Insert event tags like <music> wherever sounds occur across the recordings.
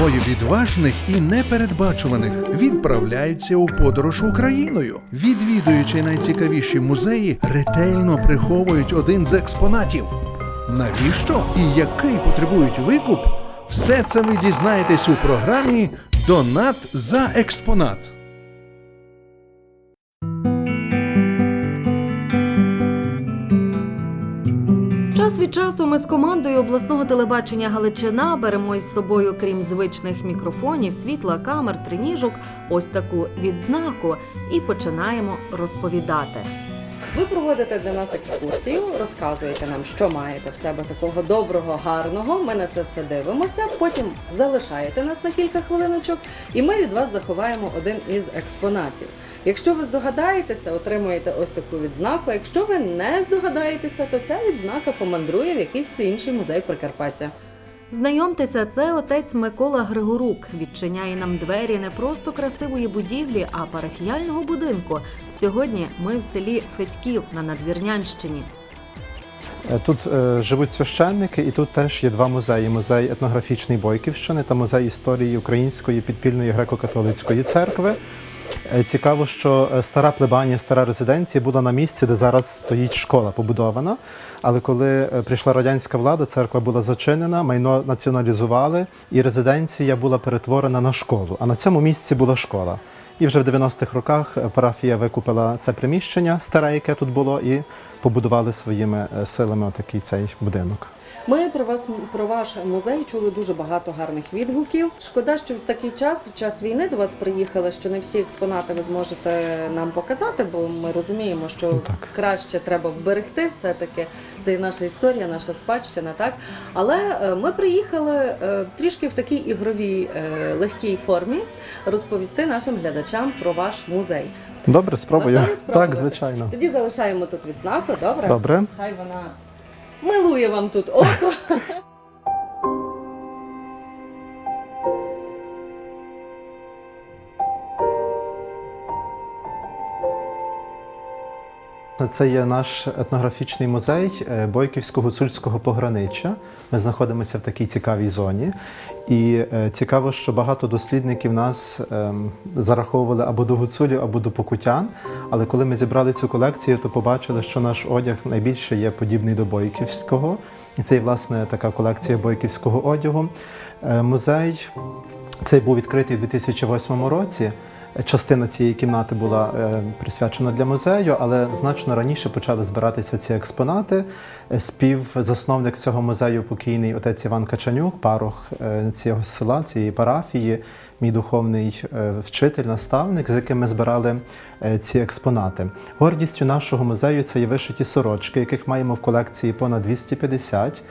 Двоє відважних і непередбачуваних відправляються у подорож Україною. Відвідуючи найцікавіші музеї, ретельно приховують один з експонатів. Навіщо і який потребують викуп? Все це ви дізнаєтесь у програмі Донат за експонат. Час від часу ми з командою обласного телебачення Галичина беремо із собою, крім звичних мікрофонів, світла, камер, триніжок, ось таку відзнаку і починаємо розповідати. Ви проводите для нас екскурсію, розказуєте нам, що маєте в себе такого доброго, гарного. Ми на це все дивимося. Потім залишаєте нас на кілька хвилиночок, і ми від вас заховаємо один із експонатів. Якщо ви здогадаєтеся, отримуєте ось таку відзнаку. Якщо ви не здогадаєтеся, то ця відзнака помандрує в якийсь інший музей Прикарпаття. Знайомтеся, це отець Микола Григорук. Відчиняє нам двері не просто красивої будівлі, а парафіяльного будинку. Сьогодні ми в селі Федьків на Надвірнянщині. Е, Тут е, живуть священники, і тут теж є два музеї: музей етнографічний Бойківщини та музей історії Української підпільної греко-католицької церкви. Е, Цікаво, що е, стара плебанія, стара резиденція була на місці, де зараз стоїть школа побудована. Але коли е, прийшла радянська влада, церква була зачинена, майно націоналізували, і резиденція була перетворена на школу. А на цьому місці була школа. І вже в 90-х роках парафія викупила це приміщення старе, яке тут було, і побудували своїми силами отакий цей будинок. Ми про вас про ваш музей чули дуже багато гарних відгуків. Шкода, що в такий час, в час війни, до вас приїхали, що не всі експонати ви зможете нам показати, бо ми розуміємо, що Ну, так. краще треба вберегти все-таки. Це і наша історія, наша спадщина, так. Але е, ми приїхали е, трішки в такій ігровій е, легкій формі розповісти нашим глядачам про ваш музей. Добре, спробую. Так, звичайно. Тоді залишаємо тут відзнаку, добре? Добре. Хай вона милує вам тут око. Це є наш етнографічний музей е, Бойківсько-гуцульського пограниччя. Ми знаходимося в такій цікавій зоні. І е, цікаво, що багато дослідників нас ем, зараховували або до гуцулів, або до покутян. Але коли ми зібрали цю колекцію, то побачили, що наш одяг найбільше є подібний до бойківського. І це власне, така колекція бойківського одягу. Е, Музей цей був відкритий у 2008 році. Частина цієї кімнати була е, присвячена для музею, але значно раніше почали збиратися ці експонати. Е, Співзасновник цього музею покійний отець Іван Качанюк, парох цього села, цієї парафії, мій духовний е, вчитель, наставник, з яким ми збирали е, ці експонати. Гордістю нашого музею це є вишиті сорочки, яких маємо в колекції понад 250.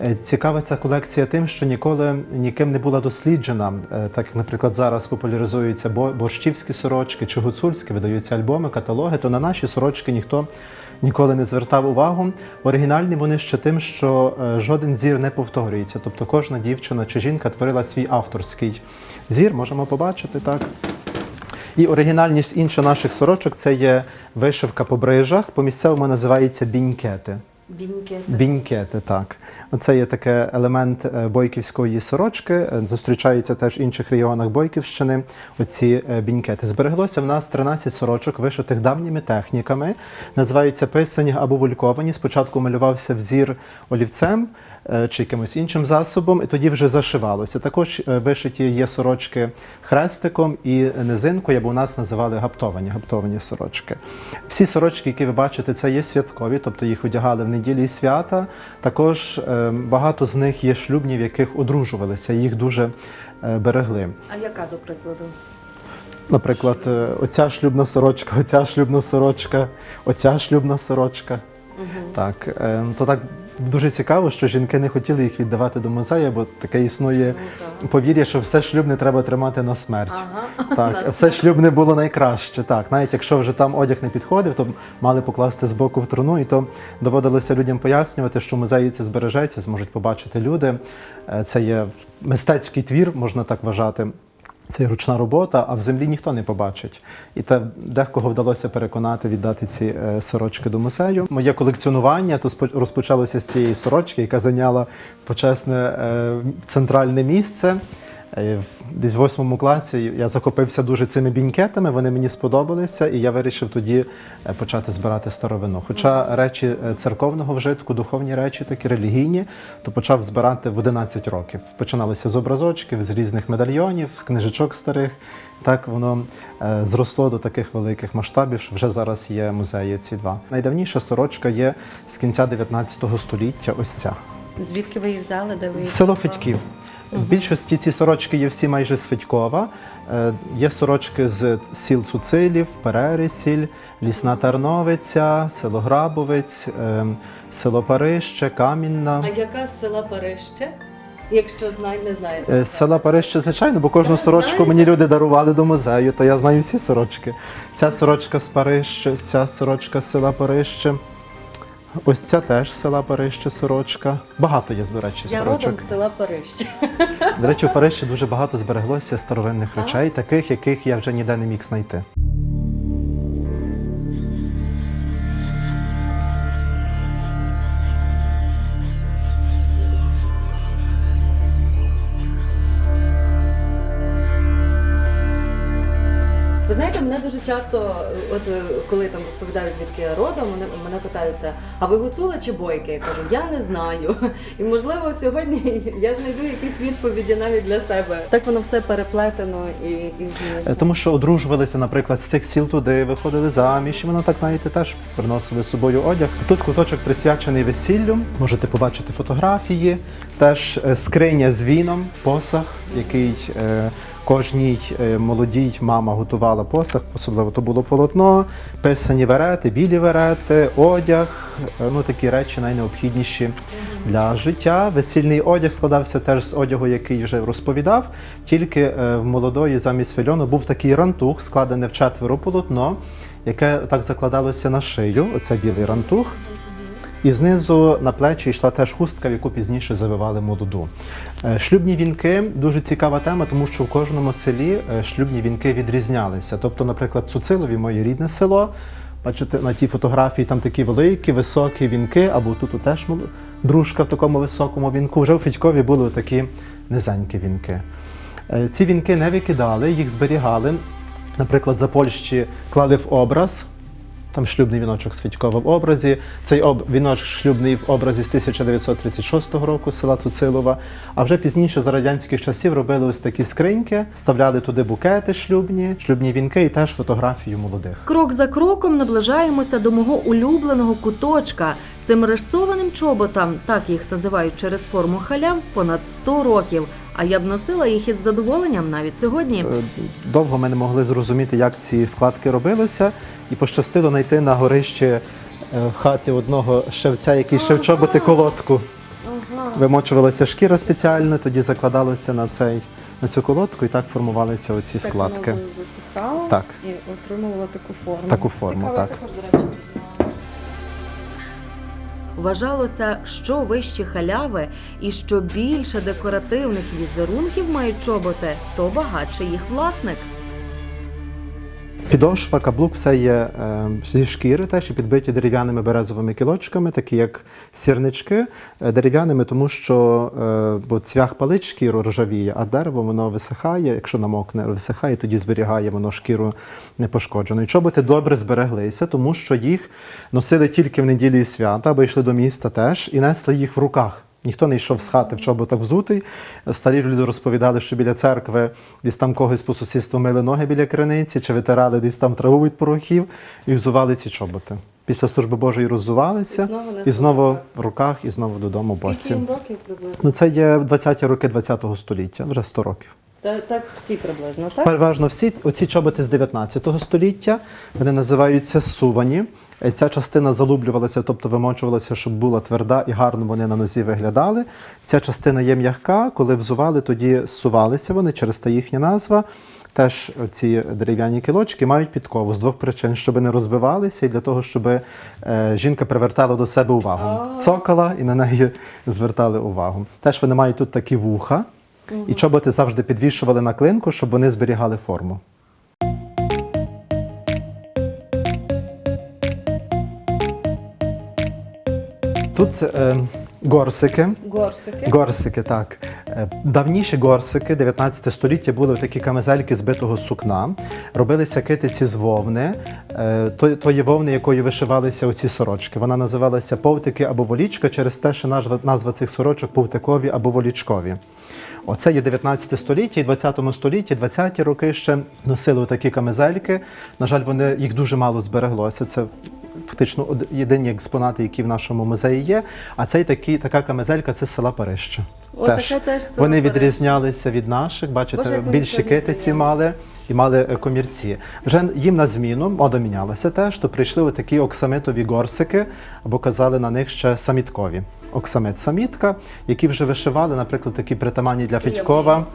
Е, Цікава ця колекція тим, що ніколи ніким не була досліджена, так як, наприклад, зараз популяризуються борщівські сорочки чи гуцульські, видаються альбоми, каталоги, то на наші сорочки ніхто ніколи не звертав увагу. Оригінальні вони ще тим, що е, жоден зір не повторюється. Тобто кожна дівчина чи жінка творила свій авторський зір, можемо побачити так. І оригінальність інших наших сорочок це є вишивка по брижах, по місцевому називається бінькети. Бінькети. Бінькети, так. Оце є такий елемент е, бойківської сорочки. е, Зустрічається теж в інших регіонах Бойківщини. Оці е, бінькети. Збереглося в нас 13 сорочок, вишитих давніми техніками. Називаються писані або вульковані. Спочатку малювався взір олівцем чи якимось іншим засобом, і тоді вже зашивалося. Також вишиті є сорочки хрестиком і низинкою, або у нас називали гаптовані, гаптовані сорочки. Всі сорочки, які ви бачите, це є святкові, тобто їх одягали в неділі і свята. Також багато з них є шлюбні, в яких одружувалися, їх дуже е, берегли. А яка, до прикладу? Наприклад, е, оця шлюбна сорочка, оця шлюбна сорочка, оця шлюбна сорочка. Так, е, то так дуже цікаво, що жінки не хотіли їх віддавати до музею, бо таке існує Ну, повір'я, що все шлюбне треба тримати на смерть. Ага. Так, <laughs> На все шлюбне було найкраще. Так, навіть якщо вже там одяг не підходив, то мали покласти збоку в труну, і то доводилося людям пояснювати, що музеї це збережеться, зможуть побачити люди. Е, Це є мистецький твір, можна так вважати. Це ручна робота, а в землі ніхто не побачить. І те декого вдалося переконати віддати ці е, сорочки до музею. Моє колекціонування то розпочалося з цієї сорочки, яка зайняла почесне е, центральне місце. Десь в восьмому класі я захопився дуже цими бінкетами, вони мені сподобалися, і я вирішив тоді е, почати збирати старовину. Хоча речі е, церковного вжитку, духовні речі, такі релігійні, то почав збирати в 11 років. Починалося з образочків, з різних медальйонів, з книжечок старих. Так воно е, зросло до таких великих масштабів, що вже зараз є музеї ці два. Найдавніша сорочка є з кінця 19 століття. Ось ця. Звідки ви її взяли? Де ви її Село? Федьків. В більшості ці сорочки є всі майже з Федькова. Е, Є сорочки з сіл Цуцилів, Перерісіль, Лісна Тарновиця, село Грабовець, е, село Парище, Камінна. А яка з села Парище? Якщо знай, не знаєте. Села Парище, звичайно, бо кожну сорочку знаєте. мені люди дарували до музею, то я знаю всі сорочки. Ця сорочка з Парища, ця сорочка з села Парище. Ось ця теж з села Парище сорочка. Багато є, до речі, Я сорочок. родом з села Парище. <laughs> До речі, в Парижі дуже багато збереглося старовинних речей, таких, яких я вже ніде не міг знайти. Дуже часто, от е, коли там розповідають, звідки я родом, мене, мене питаються, а ви гуцули чи бойки? Я кажу, я не знаю. <laughs> І можливо сьогодні <laughs> я знайду якісь відповіді навіть для себе. Так воно все переплетено і, і Е, змішано. Тому що одружувалися, наприклад, з цих сіл туди, виходили заміж, і воно так, знаєте, теж приносили з собою одяг. Тут куточок присвячений весіллю. Можете побачити фотографії, теж е, скриня з віном, посах, який е, кожній е, молодій мама готувала посах, особливо то було полотно, писані верети, білі верети, одяг, е, ну такі речі найнеобхідніші для життя. Весільний одяг складався теж з одягу, який вже розповідав. Тільки е, в молодої замість фельону був такий рантух, складене в четверо полотно, яке так закладалося на шию. Оце білий рантух. І знизу на плечі йшла теж хустка, в яку пізніше завивали молоду. Е, Шлюбні вінки дуже цікава тема, тому що в кожному селі е, шлюбні вінки відрізнялися. Тобто, наприклад, Цуцилові, моє рідне село. Бачите, на тій фотографії там такі великі, високі вінки, або тут теж дружка в такому високому вінку. Вже у Федькові були такі низенькі вінки. Е, Ці вінки не викидали, їх зберігали. Наприклад, за Польщі клали в образ. Там шлюбний віночок з в образі. Цей об... віночок шлюбний в образі з 1936 року села Туцилова. А вже пізніше за радянських часів робили ось такі скриньки, вставляли туди букети шлюбні, шлюбні вінки і теж фотографію молодих. Крок за кроком наближаємося до мого улюбленого куточка. Цим рисованим чоботам, так їх називають через форму халяв, понад 100 років. А я б носила їх із задоволенням навіть сьогодні. Е, Довго ми не могли зрозуміти, як ці складки робилися, і пощастило знайти на горищі е, в хаті одного шевця, який шив чоботи колодку. Вимочувалася шкіра спеціально, тоді закладалося на цей на цю колодку, і так формувалися оці складки. засихало Так. і отримувало таку форму. Таку форму, Цікаво, так. також, до речі. Вважалося, що вищі халяви і що більше декоративних візерунків мають чоботи, то багатше їх власник. Підошва, каблук все є е, зі шкіри, теж підбиті дерев'яними березовими кілочками, такі як сірнички, Е, дерев'яними, тому що е, бо цвях палить шкіру ржавіє, а дерево воно висихає, якщо намокне, висихає, тоді зберігає воно шкіру непошкоджену. І чоботи добре збереглися, тому що їх носили тільки в неділю і свята, або йшли до міста теж і несли їх в руках. Ніхто не йшов з хати в чоботах взутий. Старі люди розповідали, що біля церкви десь там когось по сусідству мили ноги біля криниці, чи витирали десь там траву від порохів і взували ці чоботи. Після служби Божої роззувалися І знову і в знову руках. в руках, і знову додому Скільки босі. їм років приблизно? Ну це є 20-ті роки 20-го століття, вже 100 років. Та, так всі приблизно, так? Переважно всі оці чоботи з 19 століття, вони називаються сувані. Е, Ця частина залублювалася, тобто вимочувалася, щоб була тверда і гарно вони на нозі виглядали. Ця частина є м'яка, коли взували, тоді сувалися вони через та їхня назва. Теж ці дерев'яні кілочки мають підкову з двох причин, щоб не розбивалися, і для того, щоб е, жінка привертала до себе увагу. Цокала і на неї звертали увагу. Теж вони мають тут такі вуха, і чоботи завжди підвішували на клинку, щоб вони зберігали форму. Тут е, горсики. Горсики. Горсики, так. Е, Давніші горсики, 19 століття, були такі камизельки збитого сукна. Робилися китиці з вовни, е, то- тої вовни, якою вишивалися оці сорочки. Вона називалася повтики або волічка через те, що назва, назва цих сорочок повтикові або волічкові. Оце є 19 століття, і 20 столітті, 20-ті роки ще носили такі камизельки. На жаль, вони їх дуже мало збереглося. Це фактично єдині експонати, які в нашому музеї є. А цей такий, така камезелька це з села Парища. О, таке теж село вони Парижча. відрізнялися від наших. Бачите, Боже, більші китиці мали і мали е, комірці. Вже їм на зміну мода мінялася теж, то прийшли отакі оксамитові горсики, або казали на них ще саміткові. Оксамит самітка, які вже вишивали, наприклад, такі притаманні для Федькова.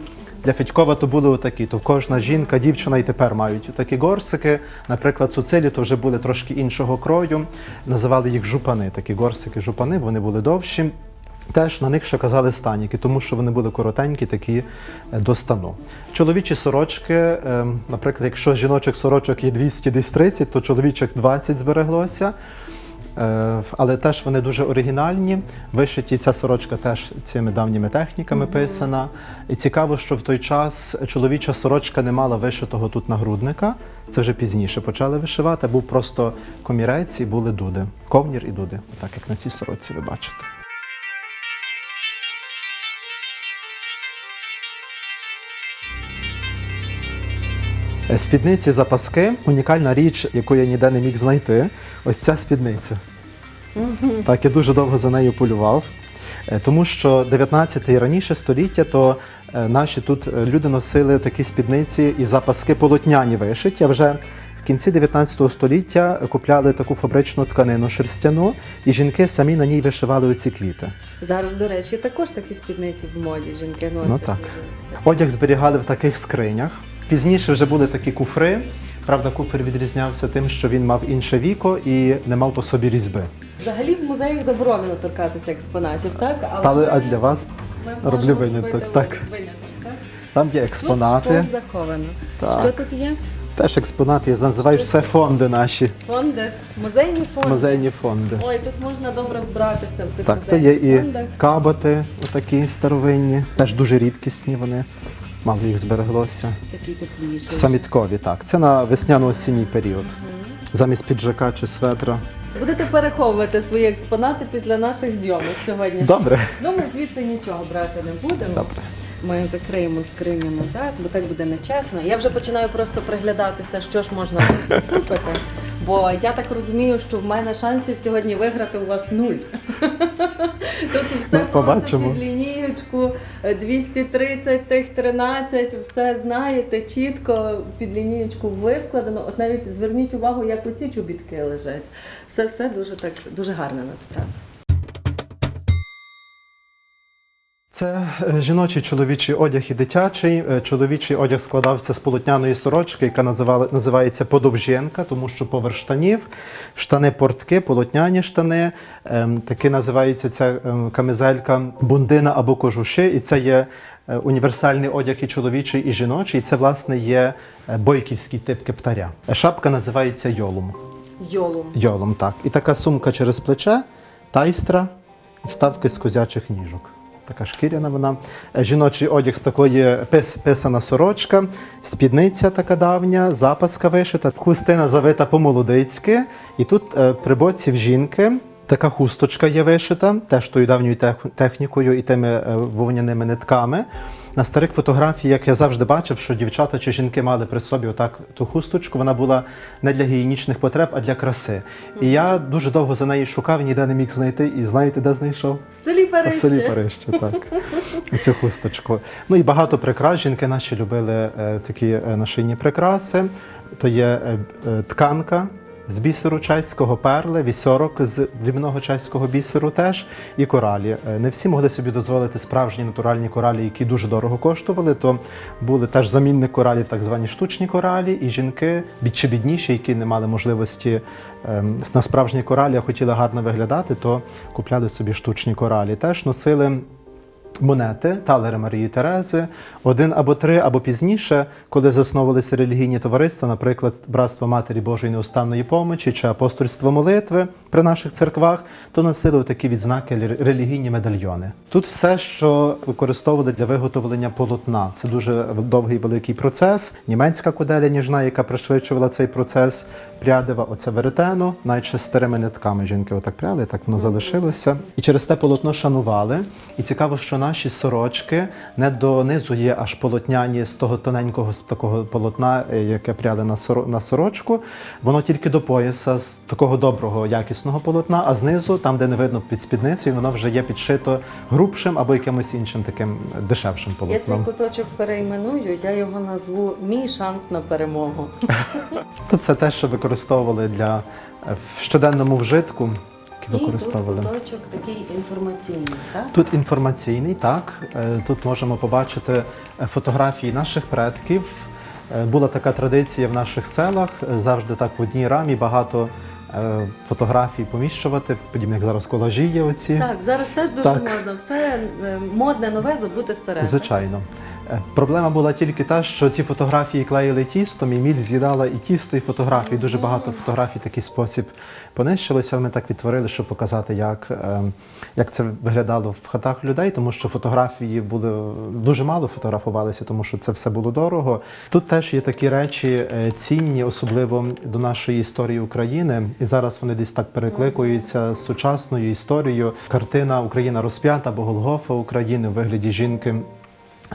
Для Федькова то були отакі. То кожна жінка, дівчина і тепер мають такі горсики. Наприклад, цуцилі то вже були трошки іншого крою. Називали їх жупани. Такі горсики, жупани, вони були довші. Теж на них ще казали станіки, тому що вони були коротенькі, такі е, до стану. Чоловічі сорочки, е, наприклад, якщо жіночих сорочок є 200, десь 30, то чоловічих 20 збереглося. Е, Але теж вони дуже оригінальні. Вишиті ця сорочка теж цими давніми техніками писана. І цікаво, що в той час чоловіча сорочка не мала вишитого тут нагрудника. Це вже пізніше почали вишивати. Був просто комірець і були дуди. Ковнір і дуди, так як на цій сорочці ви бачите. Е, Спідниці запаски унікальна річ, яку я ніде не міг знайти. Ось ця спідниця. Так, я дуже довго за нею полював. Е, Тому що 19 і раніше століття, то е, наші тут е, люди носили такі спідниці і запаски полотняні вишиті. А вже в кінці 19 століття купляли таку фабричну тканину шерстяну, і жінки самі на ній вишивали оці квіти. Зараз, до речі, також такі спідниці в моді жінки носять. Ну так. Одяг зберігали в таких скринях. Пізніше вже були такі куфри. Правда, куфер відрізнявся тим, що він мав інше віко і не мав по собі різьби. Взагалі в музеях заборонено торкатися експонатів, так? Але а ми- для вас ми роблю виняток, так. так? там є Тут експонати. щось заховано. Так. Що тут є? Теж експонати, я називаю все фонди наші, Фонди, музейні фонди. музейні фонди. Ой, тут можна добре вбратися в цих Так, то є музейних і фондах. кабати, отакі старовинні, теж дуже рідкісні вони. Мало їх збереглося. Такі тепліші. Саміткові, так. Це на весняно-осінній період. Замість піджака чи светра. Будете переховувати свої експонати після наших зйомок сьогодні. Добре. Ну, ми звідси нічого брати не будемо. Добре. Ми закриємо скриню назад, бо так буде нечесно. Я вже починаю просто приглядатися, що ж можна <laughs> поцупити. Бо я так розумію, що в мене шансів сьогодні виграти у вас нуль. <laughs> Тут все Ну, просто під лінієчку, 230, тих 13, все знаєте, чітко під лінієчку вискладено. От навіть зверніть увагу, як оці чобітки лежать. Все все дуже так дуже гарно насправді. Це е, жіночий чоловічий одяг і дитячий. Е, Чоловічий одяг складався з полотняної сорочки, яка називала, називається подовженка, тому що поверх штанів, штани портки, полотняні штани. Ем, таки називається ця ем, камизелька бундина або кожуши. І це є е, універсальний одяг і чоловічий, і жіночий. І це, власне, є бойківський тип кептаря. Шапка називається йолум. Йолум. Йолом, так. І така сумка через плече, тайстра вставки з козячих ніжок. Така шкіряна вона. Е, Жіночий одяг з такої пис, писана сорочка, спідниця така давня, запаска вишита, хустина завита по-молодицьки. І тут е, при боці в жінки така хусточка є вишита, теж тою давньою технікою і тими е, вовняними нитками. На старих фотографіях я завжди бачив, що дівчата чи жінки мали при собі отак ту хусточку. Вона була не для гігієнічних потреб, а для краси. І я дуже довго за нею шукав, ніде не міг знайти. І знаєте, де знайшов? В селі У Парижі. селі Парижче, так. <laughs> Цю хусточку. Ну і багато прикрас. Жінки наші любили е, такі е, нашийні прикраси. То є тканка з бісеру чеського, перли, вісьорок з дрібного чеського бісеру теж, і коралі. Е, Не всі могли собі дозволити справжні натуральні коралі, які дуже дорого коштували. То були теж замінник коралів, так звані штучні коралі, і жінки чи бідніші, які не мали можливості ем, на справжні коралі, а хотіли гарно виглядати, то купляли собі штучні коралі. Теж носили монети талери Марії Терези, один або три, або пізніше, коли засновувалися релігійні товариства, наприклад, Братство Матері Божої Неустанної помочі чи апостольство молитви при наших церквах, то носили такі відзнаки релігійні медальйони. Тут все, що використовували для виготовлення полотна. Це дуже довгий великий процес. Німецька куделя ніжна, яка пришвидшувала цей процес. Прядива, оце веретено, навіть ще старими нитками жінки отак пряли, так воно залишилося. І через те полотно шанували. І цікаво, що наші сорочки не донизу є аж полотняні з того тоненького з такого полотна, е, яке пряли на соро- на сорочку. Воно тільки до пояса з такого доброго, якісного полотна, а знизу, там, де не видно під спідницею, воно вже є підшито грубшим або якимось іншим таким дешевшим Я цей куточок перейменую, я його назву Мій шанс на перемогу. <laughs> Це те, що використовували для е, в щоденному вжитку. Які І тут використовували. куточок такий інформаційний, так? Тут інформаційний, так. Е, Тут можемо побачити е, фотографії наших предків. Е, Була така традиція в наших селах завжди так в одній рамі багато фотографій поміщувати, подібно як зараз колажі є оці. Так, зараз теж дуже Так. модно. Все модне, нове, забути старе. Звичайно. Проблема була тільки та, що ті фотографії клеїли тістом, і міль з'їдала і тісто, і фотографії. Дуже багато фотографій такий спосіб понищилося. але Ми так відтворили, щоб показати, як, е, як це виглядало в хатах людей, тому що фотографії були дуже мало фотографувалися, тому що це все було дорого. Тут теж є такі речі е, цінні, особливо до нашої історії України. І зараз вони десь так перекликуються з сучасною історією. Картина Україна розп'ята або Голгофа України у вигляді жінки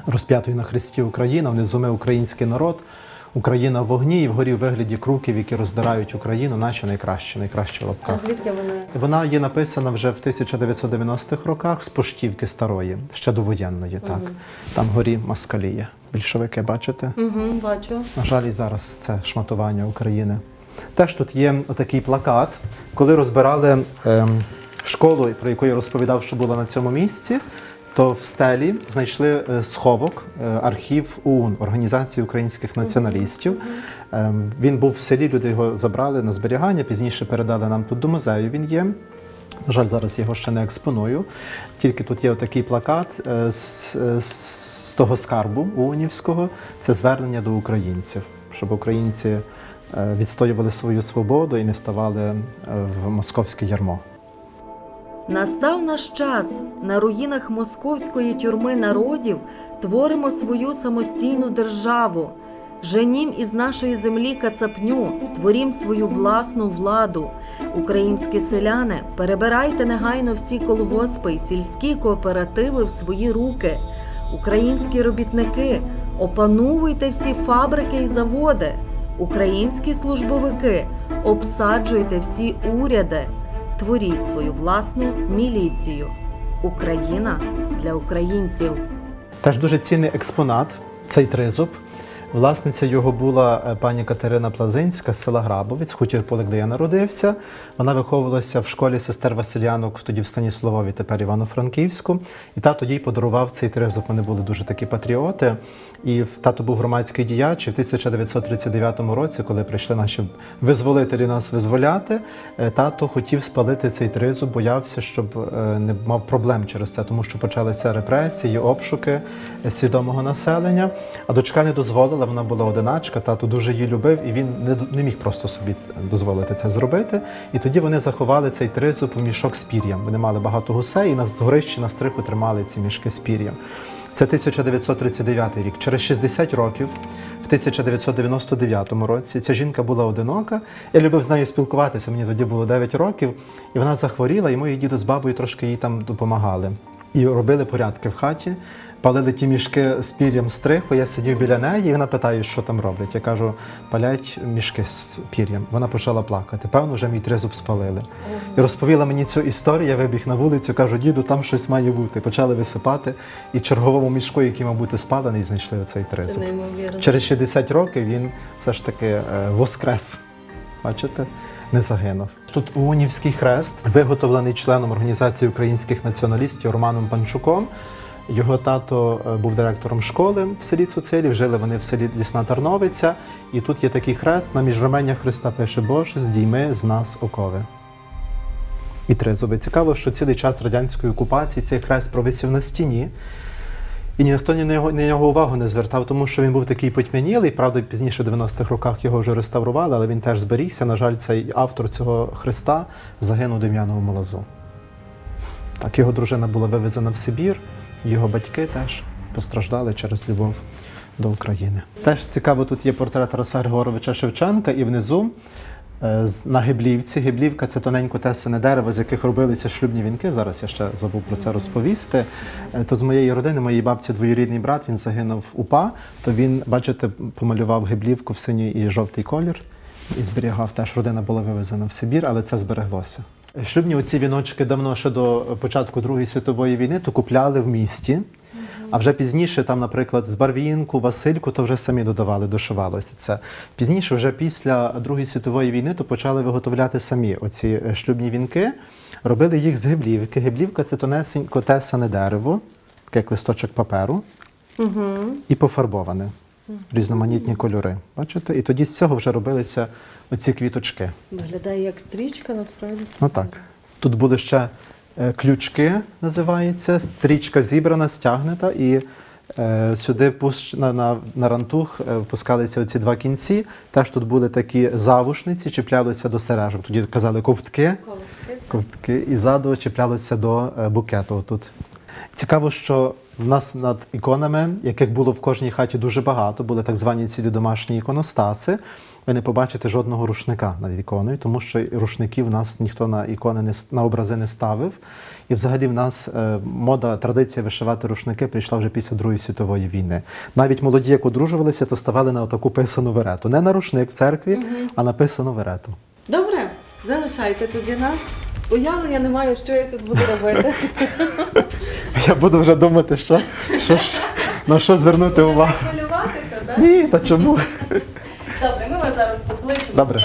розп'ятої на хресті Україна, внизу ми український народ, Україна в вогні і вгорі в вигляді круків, які роздирають Україну, наші найкращі, найкращі в А звідки вони? Вона є написана вже в 1990-х роках з поштівки старої, ще довоєнної. Так там горі москалія. Більшовики, бачите? Угу, бачу. На жаль, і зараз це шматування України. Теж тут є такий плакат, коли розбирали ем, школу, про яку я розповідав, що була на цьому місці. То в стелі знайшли е, сховок, е, архів ОУН, Організації українських націоналістів. Ем, Він був в селі, люди його забрали на зберігання, пізніше передали нам тут до музею. Він є. На жаль, зараз я його ще не експоную. Тільки тут є отакий плакат е, з, з того скарбу УНівського. Це звернення до українців, щоб українці відстоювали свою свободу і не ставали в московське ярмо. Настав наш час. На руїнах московської тюрми народів творимо свою самостійну державу. Женім із нашої землі кацапню, творім свою власну владу. Українські селяни, перебирайте негайно всі колгоспи й сільські кооперативи в свої руки. Українські робітники, опановуйте всі фабрики й заводи. Українські службовики, обсаджуйте всі уряди. Творіть свою власну міліцію. Україна для українців. Теж дуже цінний експонат цей тризуб. Власниця його була е, пані Катерина Плазинська з села Грабовець, хутір Полик, де я народився. Вона виховувалася в школі сестер Василянок, тоді в Станіславові, тепер Івано-Франківську. І тато їй подарував цей тризуб. Вони були дуже такі патріоти. І тато був громадський діяч. І в 1939 році, коли прийшли наші визволителі нас визволяти, е, тато хотів спалити цей тризуб, боявся, щоб е, не мав проблем через це, тому що почалися репресії, обшуки свідомого населення. А дочка не дозволила, вона була одиначка, тато дуже її любив, і він не, не міг просто собі дозволити це зробити. І тоді вони заховали цей тризуб в мішок з пір'ям. Вони мали багато гусей, і на горищі на стриху тримали ці мішки з пір'ям. Це 1939 рік. Через 60 років, в 1999 році, ця жінка була одинока. Я любив з нею спілкуватися. Мені тоді було 9 років, і вона захворіла, і мої діду з бабою трошки їй там допомагали. І робили порядки в хаті, палили ті мішки з пір'ям стриху. Я сидів біля неї, і вона питає, що там роблять. Я кажу, палять мішки з пір'ям. Вона почала плакати. Певно, вже мій тризуб спалили. І розповіла мені цю історію. Я вибіг на вулицю, кажу, діду, там щось має бути. Почали висипати, і черговому мішку, який мав бути спалений, знайшли оцей Це тризуб. неймовірно. Через 60 років він все ж таки е, воскрес. Бачите? Не загинув. Тут Унівський хрест, виготовлений членом Організації українських націоналістів Романом Панчуком. Його тато е, був директором школи в селі Цуцилів, жили вони в селі Лісна Тарновиця. І тут є такий хрест, на міжраменнях Христа пише Боже, здійми з нас окови. і тризуби. Цікаво, що цілий час радянської окупації цей хрест провисів на стіні. І ніхто ні на нього, ні нього увагу не звертав, тому що він був такий потьмянілий. Правда, пізніше в 90-х роках його вже реставрували, але він теж зберігся. На жаль, цей автор цього хреста загинув у Дем'яновому лазу. Так, його дружина була вивезена в Сибір, його батьки теж постраждали через любов до України. Теж цікаво, тут є портрет Тараса Григоровича Шевченка, і внизу е, на Гиблівці. Гиблівка це тоненько тесане дерево, з яких робилися шлюбні вінки. Зараз я ще забув про це розповісти. Е, То з моєї родини, моїй бабці двоюрідний брат, він загинув в УПА, то він, бачите, помалював гиблівку в синій і жовтий колір і зберігав. Теж родина була вивезена в Сибір, але це збереглося. Шлюбні оці віночки давно ще до початку Другої світової війни то купляли в місті. А вже пізніше, там, наприклад, з Барвінку, Васильку, то вже самі додавали, дошивалося це. Пізніше, вже після Другої світової війни, то почали виготовляти самі оці е, шлюбні вінки. Робили їх з гиблівки. Гиблівка це тонесенько тесане дерево, таке як листочок паперу, Угу. і пофарбоване. Різноманітні кольори. Бачите? І тоді з цього вже робилися оці квіточки. Виглядає як стрічка, насправді. Ну так. Тут були ще е, ключки, називається, стрічка зібрана, стягнута, і е, сюди пущ- на, на, на рантух е, впускалися оці два кінці. Теж тут були такі завушниці, чіплялися до сережок. Тоді казали ковтки, ковтки, і ззаду чіплялися до е, букету. Тут. Цікаво, що в нас над іконами, яких було в кожній хаті дуже багато, були так звані цілі домашні іконостаси. Ви не побачите жодного рушника над іконою, тому що рушників в нас ніхто на ікони не на образи не ставив. І взагалі в нас е, мода, традиція вишивати рушники прийшла вже після Другої світової війни. Навіть молоді, як одружувалися, то ставали на таку писану верету. Не на рушник в церкві, а на писану верету. Добре, залишайте тоді нас. Уявлення не маю, що я тут буду робити. <laughs> Я буду вже думати, що, що, на що звернути увагу. хвилюватися, так? Ні, та чому? Зараз покличемо Добре.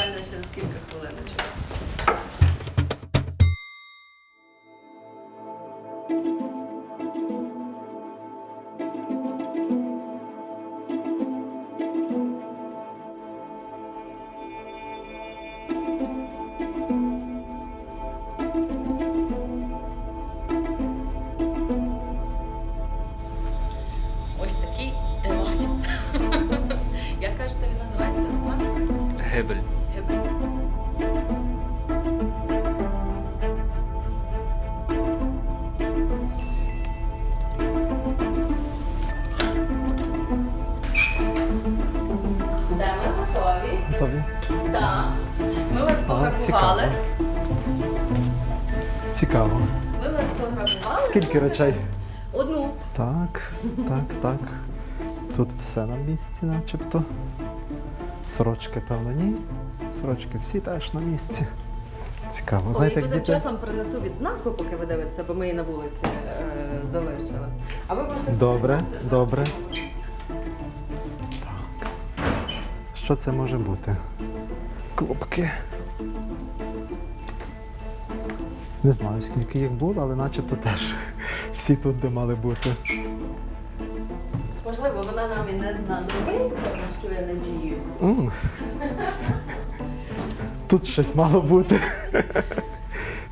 Готові. Так. Ми вас пограбували. Цікаво. Ми вас пограбували. Скільки речей? Одну. Так, так, так. Тут все на місці, начебто. Сорочки, певно, ні. Сорочки всі теж на місці. Цікаво. Ой, Знаєте, як тим діти? часом принесу відзнаку, поки ви дивитеся, бо ми її на вулиці е, залишили. А ви можете Добре, добре. Що це може бути? Клопки. Не знаю, скільки їх було, але начебто теж всі тут, де мали бути. Можливо, вона нам і не знадобиться, на що я надіюсь. М. Тут щось мало бути.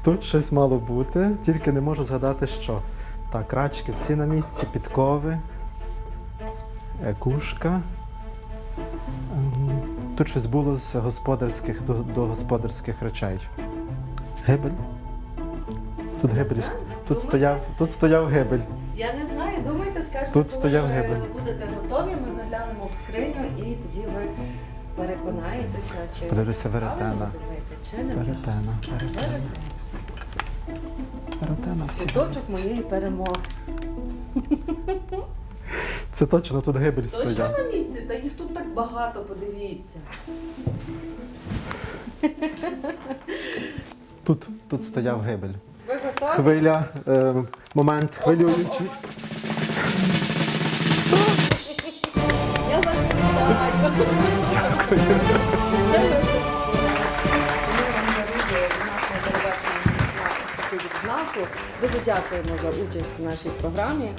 Тут щось мало бути, тільки не можу згадати, що. Так, рачки всі на місці, підкови, е, Тут щось було з господарських до, до господарських речей. Гебель. Тут Не гебель. Тут стояв, тут стояв гебель. Я не знаю, думайте, скажете, Тут коли стояв ви гебель. будете готові, ми заглянемо в скриню і тоді ви Подивлюся, веретена. думаєте, чи не правильно. Веретена, веретена, Веретена. веретена всі. Куточок моєї перемоги. Це точно тут гебель Точно стояв. на місці, та їх тут так багато, подивіться. Тут, тут стояв гебель. Ви готові? Хвиля, е, момент хвилюючий. Я вас вітаю. Дякую. Це ваше відзнаку. Дуже дякуємо за участь в нашій програмі.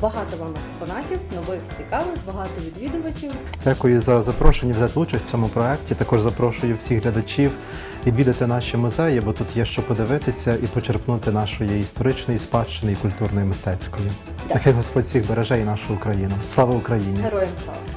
Багато вам експонатів, нових цікавих, багато відвідувачів. Дякую за запрошення взяти участь в цьому проєкті. Також запрошую всіх глядачів відвідати наші музеї, бо тут є що подивитися і почерпнути нашої історичної спадщини і культурної мистецької. Нехай Господь всіх береже і нашу Україну. Слава Україні! Героям слава!